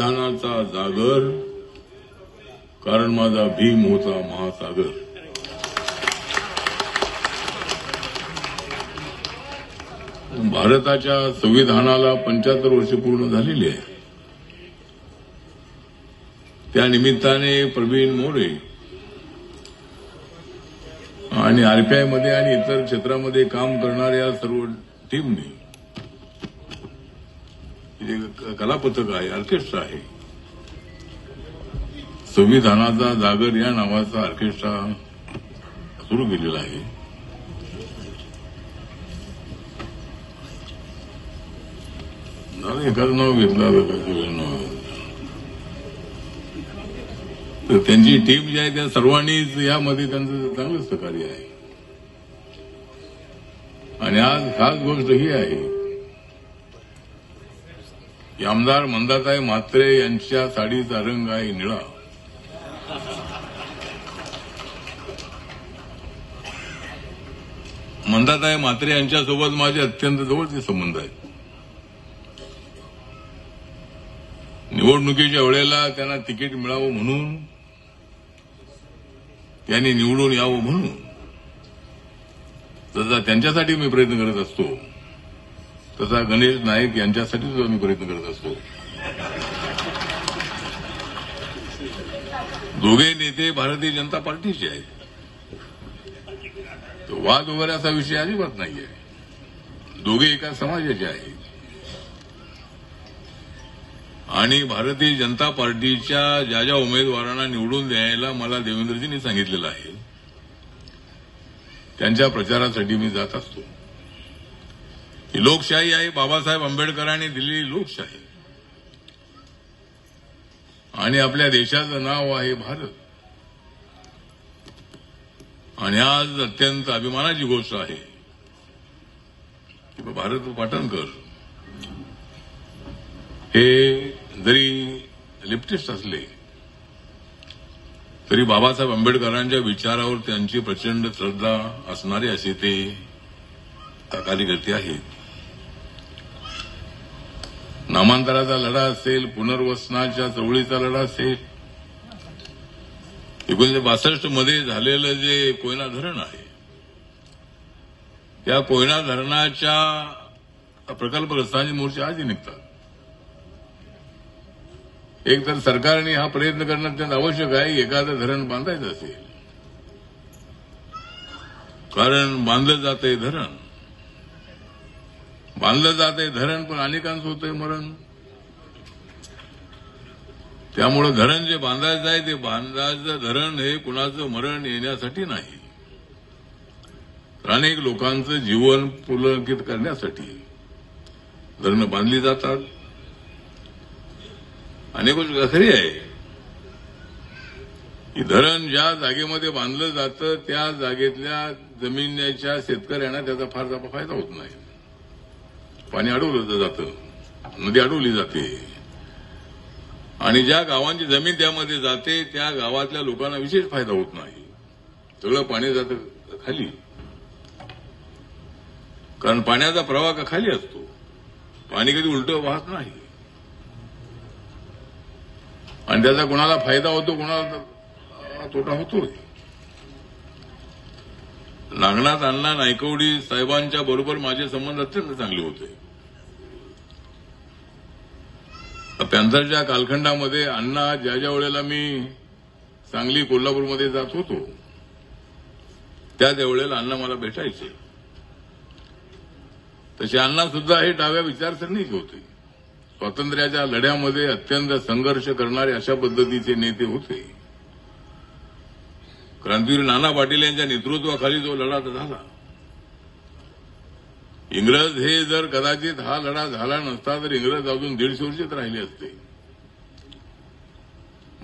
ज्ञानाचा जागर कारण माझा भीम होता महासागर. भारताच्या संविधानाला पंच्याहत्तर वर्ष पूर्ण झालेली आहे. त्या निमित्ताने प्रवीण मोरे आणि आरपीआयमध्ये आणि इतर क्षेत्रामध्ये काम करणाऱ्या सर्व टीमनी जे कलापथक आहे ऑर्केस्ट्रा आहे. संविधानाचा जागर या नावाचा ऑर्केस्ट्रा सुरू केलेला आहे. एखादं नाव घेतलं तर त्यांची टीम जी आहे त्या सर्वांनीच यामध्ये त्यांचं चांगलं सहकार्य आहे. आणि आज खास गोष्ट ही आहे आमदार मंदाताई म्हात्रे यांच्या साडीचा रंग आहे निळा. मंदाताई म्हात्रे यांच्यासोबत माझे अत्यंत जवळचे संबंध आहेत. निवडणुकीच्या वेळेला त्यांना तिकीट मिळावं म्हणून त्यांनी निवडून यावं म्हणून. तसा त्यांच्यासाठी मी प्रयत्न करत असतो तसा गणेश नाईक यांच्यासाठीच आम्ही प्रयत्न करत असतो. दोघे नेते भारतीय जनता पार्टीचे आहेत. तो वाद वगैरे असा विषय अजिबात आहे दोघे एका समाजाचे आहेत. आणि भारतीय जनता पार्टीच्या ज्या ज्या उमेदवारांना निवडून द्यायला मला देवेंद्रजींनी सांगितलेलं आहे त्यांच्या प्रचारासाठी मी जात असतो. ही लोकशाही आहे बाबासाहेब आंबेडकरांनी दिलेली लोकशाही. आणि आपल्या देशाचं नाव आहे भारत. आणि आज अत्यंत अभिमानाची गोष्ट आहे की भारत पाटणकर हे जरी लिप्टिस्ट असले तरी बाबासाहेब आंबेडकरांच्या विचारावर त्यांची प्रचंड श्रद्धा असणारे असे ते कार्यकर्ते आहेत. नामांतराचा लढा असेल पुनर्वसनाच्या चवळीचा लढा असेल. एकोणीशे बासष्टमध्ये झालेलं जे कोयना धरण आहे त्या कोयना धरणाच्या प्रकल्पग्रस्तांचे मोर्चे आजही निघतात. एक तर सरकारने हा प्रयत्न करणं अत्यंत आवश्यक आहे एखादं धरण बांधायचं असेल. कारण बांधलं जातंय धरण. बांधलं जातंय धरण पण अनेकांचं होतंय मरण. त्यामुळं धरण जे बांधायचं आहे ते बांधायचं धरण हे कुणाचं मरण येण्यासाठी नाही. तर अनेक लोकांचं जीवन पुलंकित करण्यासाठी धरणं बांधली जातात. अनेक गोष्ट खरी आहे की धरण ज्या जागेमध्ये बांधलं जातं त्या जागेतल्या जमिनीच्या शेतकऱ्यांना त्याचा फारसा फायदा होत नाही. पाणी अडवलं जातं. नदी अडवली जाते. आणि ज्या गावांची जमीन त्यामध्ये जाते त्या गावातल्या लोकांना विशेष फायदा होत नाही. सगळं पाणी जातं खाली. कारण पाण्याचा प्रवाह का खाली असतो? पाणी कधी उलट वाहत नाही. आणि त्याचा कोणाला फायदा होतो कोणाला तोटा होतोय. नागनाथ अण्णा नायकवडी साहेबांच्या बरोबर माझे संबंध अत्यंत चांगले होते. त्यांच्या कालखंडामध्ये अण्णा ज्या ज्या वेळेला मी सांगली कोल्हापूरमध्ये जात होतो त्या त्या वेळेला अण्णा मला भेटायचे. तसे अण्णा सुद्धा हे डाव्या विचारसरणीचे होते. स्वातंत्र्याच्या लढ्यामध्ये अत्यंत संघर्ष करणारे अशा पद्धतीचे नेते होते. क्रांतीवीर नाना पाटील यांच्या नेतृत्वाखाली जो लढा झाला. इंग्रज हे जर कदाचित हा लढा झाला नसता तर इंग्रज अजून दीडशे वर्षच राहिले असते.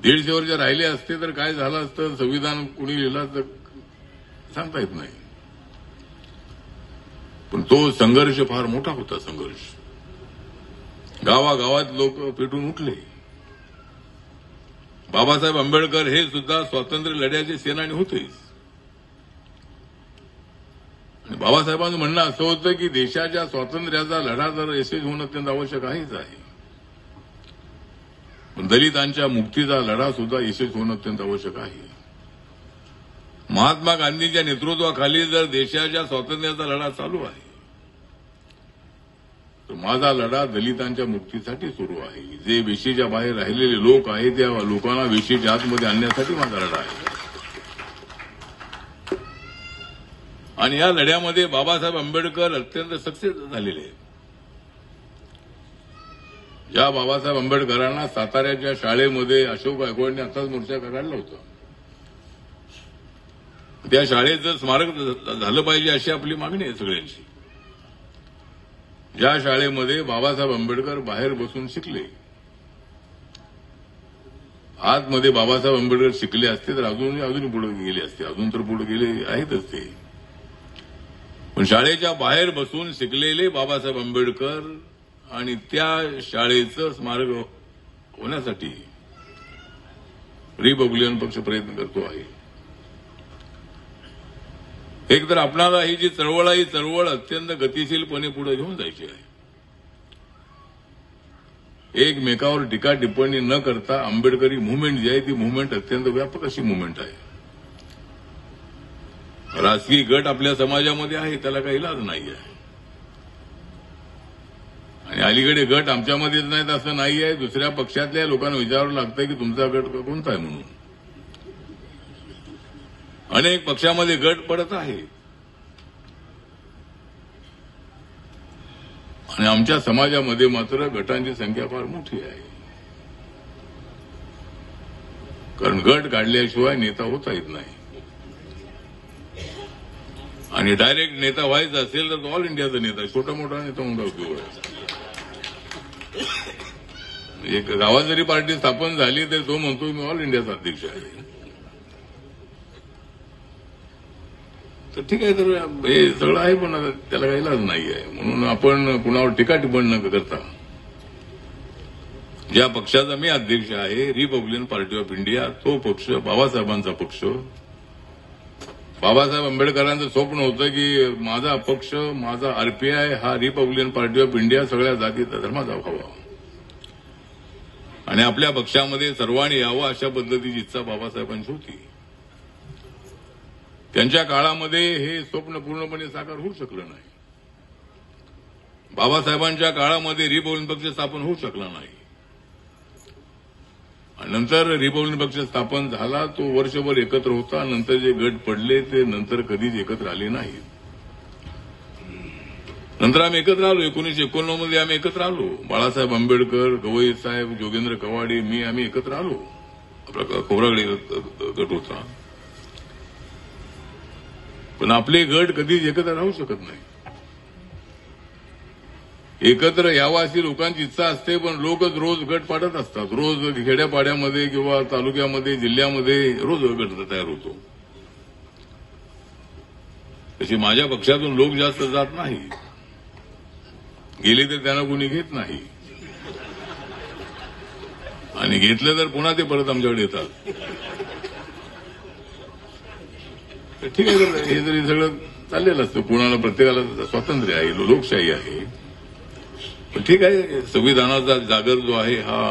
दीडशे वर्ष राहिले असते तर काय झालं असतं? संविधान कुणी लिहिलं तर सांगता येत नाही. पण तो संघर्ष फार मोठा होता संघर्ष. गावागावात लोक पेटून उठले. बाबासाहेब आंबेडकर हे सुद्धा स्वातंत्र्य लढ्याचे सेनानी होतेच. आणि बाबासाहेबांचं म्हणणं असं होतं की देशाच्या स्वातंत्र्याचा लढा जर यशस्वी होणं अत्यंत आवश्यक आहेच आहे. पण दलितांच्या मुक्तीचा लढा सुद्धा यशस्वी होणं अत्यंत आवश्यक आहे. महात्मा गांधींच्या नेतृत्वाखाली जर देशाच्या स्वातंत्र्याचा लढा चालू आहे माझा लढा दलितांच्या मुक्तीसाठी सुरू आहे. जे वेशीच्या बाहेर राहिलेले लोक आहेत त्या लोकांना वेशीच्या आतमध्ये आणण्यासाठी माझा लढा आहे. आणि या लढ्यामध्ये बाबासाहेब आंबेडकर अत्यंत सक्सेस झालेले आहेत. ज्या बाबासाहेब आंबेडकरांना साताऱ्याच्या शाळेमध्ये अशोक गायकवाडने आताच मोर्चा काढला होता. त्या शाळेचं स्मारक झालं पाहिजे अशी आपली मागणी आहे सगळ्यांची. ज्या शाळेमध्ये बाबासाहेब आंबेडकर बाहेर बसून शिकले आतमध्ये बाबासाहेब आंबेडकर शिकले असते तर अजून अजून पुढे गेले असते. अजून तर पुढे गेले आहेतच ते. पण शाळेच्या बाहेर बसून शिकलेले बाबासाहेब आंबेडकर आणि त्या शाळेचं स्मारक होण्यासाठी रिपब्लिकन पक्ष प्रयत्न करतो आहे. एक तर आपणाला ही जी चळवळ आहे ही चळवळ अत्यंत गतिशीलपणे पुढे घेऊन जायची आहे. एकमेकावर टीका टिप्पणी न करता आंबेडकरी मुवमेंट जी आहे ती मुवमेंट अत्यंत व्यापक अशी मुवमेंट आहे. राजकीय गट आपल्या समाजामध्ये आहे त्याला काही इलाज नाही आहे. आणि अलीकडे गट आमच्यामध्येच नाहीत असं नाही आहे. दुसऱ्या पक्षातल्या लोकांना विचारावं लागतं की तुमचा गट कोणता आहे म्हणून. अनेक पक्षामध्ये गट पडत आहे. आणि आमच्या समाजामध्ये मात्र गटांची संख्या फार मोठी आहे. कारण गट काढल्याशिवाय नेता होता येत नाही. आणि डायरेक्ट नेता व्हायचा असेल तर ऑल इंडियाचा नेता छोटा मोठा नेता म्हणून उपयोग आहे एक गावात जरी पार्टी स्थापन झाली तर तो म्हणतो मी ऑल इंडियाचा अध्यक्ष आहे. तर ठीक आहे तर हे सगळं आहे पण त्याला काही इलाज नाही आहे. म्हणून आपण कुणावर टीका टिप्पणी न करता ज्या पक्षाचा मी अध्यक्ष आहे रिपब्लिकन पार्टी ऑफ इंडिया तो पक्ष बाबासाहेबांचा पक्ष. बाबासाहेब आंबेडकरांचं स्वप्न होतं की माझा पक्ष माझा आरपीआय हा रिपब्लिकन पार्टी ऑफ इंडिया सगळ्या जातीचा धर्माचा व्हावा. आणि आपल्या पक्षामध्ये सर्वांनी यावं अशा पद्धतीची इच्छा बाबासाहेबांची होती. त्यांच्या काळामध्ये हे स्वप्न पूर्णपणे साकार होऊ शकलं नाही. बाबासाहेबांच्या काळामध्ये रिपब्लिकन पक्ष स्थापन होऊ शकला नाही. नंतर रिपब्लिकन पक्ष स्थापन झाला तो वर्षभर एकत्र होता. नंतर जे गट पडले ते नंतर कधीच एकत्र आले नाहीत. नंतर आम्ही एकत्र आलो. एकोणीसशे एकोणनव्वदमध्ये आम्ही एकत्र आलो. बाळासाहेब आंबेडकर गवई साहेब जोगेंद्र कवाडे मी आम्ही एकत्र आलो. आपला खोबरागडे गट होता. पण आपले गट कधीच एकत्र राहू शकत नाही. एकत्र यावा अशी लोकांची इच्छा असते पण लोकच रोज गट पाडत असतात. रोज खेड्यापाड्यामध्ये किंवा तालुक्यामध्ये जिल्ह्यामध्ये रोज गट तयार होतो. तशी माझ्या पक्षातून लोक जास्त जात नाही. गेले तर त्यांना कोणी घेत नाही. आणि घेतलं तर पुन्हा ते परत आमच्याकडे येतात. ठीक आहे तर हे जरी सगळं चाललेलं असतं कुणाला प्रत्येकाला स्वातंत्र्य आहे लोकशाही आहे. पण ठीक आहे संविधानाचा जागर जो आहे हा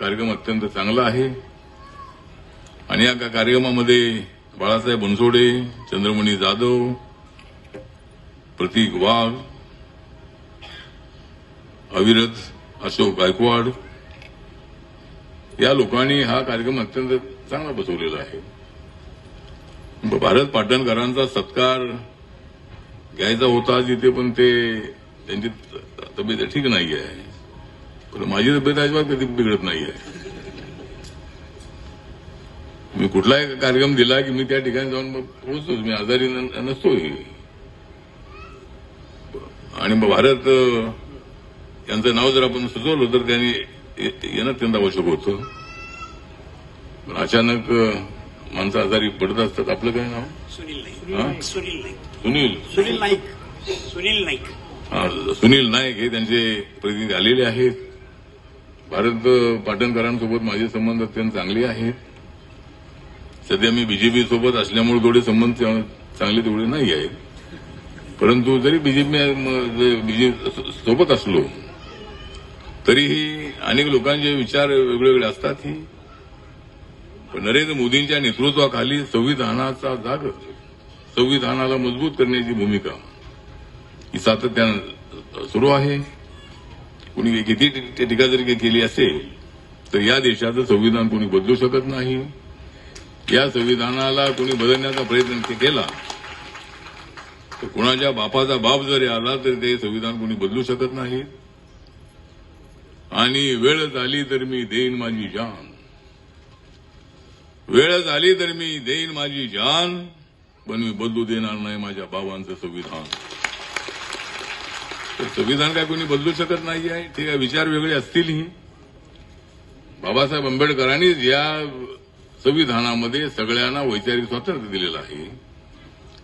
कार्यक्रम अत्यंत चांगला आहे. आणि या कार्यक्रमामध्ये बाळासाहेब बनसोडे चंद्रमणी जाधव प्रतीक वाघ अविरत अशोक गायकवाड या लोकांनी हा कार्यक्रम अत्यंत चांगला बसवलेला आहे. भारत पाटणकरांचा सत्कार घ्यायचा होता जिथे पण ते त्यांची तब्येत ठीक नाही आहे पण माझी तब्येत अजिबात कधी बिघडत नाही आहे मी कुठलाही कार्यक्रम दिला की मी त्या ठिकाणी जाऊन मग पोहोचतोच. मी आजारी न- नसतोय. आणि मग भारत यांचं नाव जर आपण सुचवलं तर त्यांनी येणं अत्यंत आवश्यक होतं. पण अचानक माणसं आजारी पडत असतात. आपलं काय नाव? सुनील? नाईक. सुनील नाईक. सुनील सुनील. नाईक. सुनील नाईक. हा, सुनील नाईक हे त्यांचे प्रतिनिधी आलेले आहेत. भारत पाटणकरांसोबत माझे संबंध अत्यंत चांगले आहेत. सध्या मी बीजेपी सोबत असल्यामुळे थोडे संबंध चा- चांगले तेवढे नाही आहेत. परंतु जरी बीजेपी बीजेपी सोबत असलो तरीही अनेक लोकांचे विचार वेगवेगळे असतात ही. नरेंद्र मोदींच्या नेतृत्वाखाली संविधानाचा जाग संविधानाला मजबूत करण्याची भूमिका ही सातत्यानं सुरू आहे. कुणी किती टीका जरी केली असेल तर या देशाचं संविधान कोणी बदलू शकत नाही. या संविधानाला कोणी बदलण्याचा प्रयत्न केला तर कुणाच्या बापाचा बाप जरी आला तरी ते संविधान कोणी बदलू शकत नाही. आणि वेळ झाली तर मी देईन माझी जान. वेळ झाली तर मी देईन माझी जान पण मी बदलू देणार नाही माझ्या बाबांचं संविधान. तर संविधान काय कोणी बदलू शकत नाही आहे? ते काय विचार वेगळे असतीलही? बाबासाहेब आंबेडकरांनी या संविधानामध्ये सगळ्यांना वैचारिक स्वातंत्र्य दिलेलं आहे.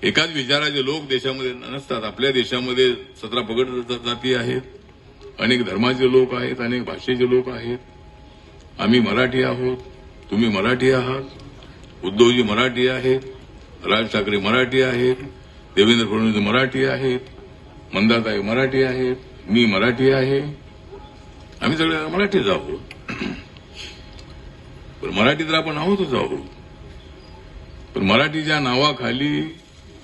एकाच विचाराचे लोक देशामध्ये नसतात. आपल्या देशामध्ये सतरा पगड जाती आहेत. अनेक धर्माचे लोक आहेत अनेक भाषेचे लोक आहेत. आम्ही मराठी आहोत. तुम्ही मराठी आहात उद्धवजी मराठी आहेत राज ठाकरे मराठी आहेत देवेंद्र फडणवीस मराठी आहेत मंदाताई मराठी आहेत मी मराठी आहे. आम्ही सगळे मराठीच आहोत. पण मराठी तर आपण आहोतच आहोत. पण मराठीच्या नावाखाली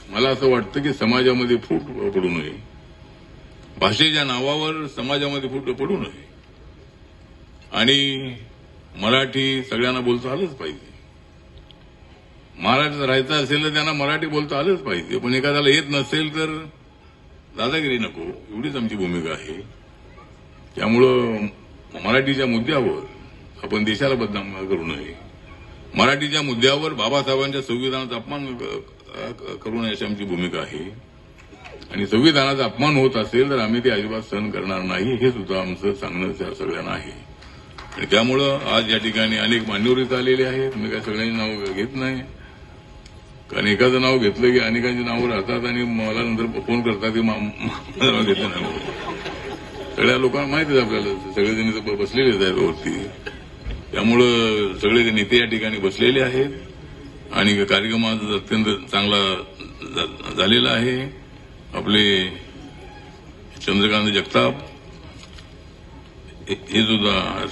मला असं वाटतं की समाजामध्ये फूट पडू नये. भाषेच्या नावावर समाजामध्ये फूट पडू नये. आणि मराठी सगळ्यांना बोलता आलंच पाहिजे. महाराष्ट्रात राहायचं असेल तर त्यांना मराठी बोलता आलंच पाहिजे. पण एखाद्याला येत नसेल तर दादागिरी नको. एवढीच आमची भूमिका आहे. त्यामुळं मराठीच्या मुद्द्यावर आपण देशाला बदनाम करू नये. मराठीच्या मुद्द्यावर बाबासाहेबांच्या संविधानाचा अपमान करू नये अशी आमची भूमिका आहे. आणि संविधानाचा अपमान होत असेल तर आम्ही ते अजिबात सहन करणार नाही. हे सुद्धा आमचं सांगणं सगळ्यांना आहे. आणि त्यामुळं आज या ठिकाणी अनेक मान्यवर इथं आलेले आहेत. मी काय सगळ्यांची नावं घेत नाही. कारण एखादं नाव घेतलं की अनेकांची नावं राहतात आणि मला नंतर फोन करतात की माझं नाव घेतलं नाही सगळ्या लोकांना माहितीच आपल्याला. सगळेजण इथं ब- बसलेलेच आहेत वरती. त्यामुळं सगळे नेते या ठिकाणी बसलेले आहेत. आणि कार्यक्रम आज अत्यंत चांगला झालेला आहे. आपले चंद्रकांत जगताप हे सुद्धा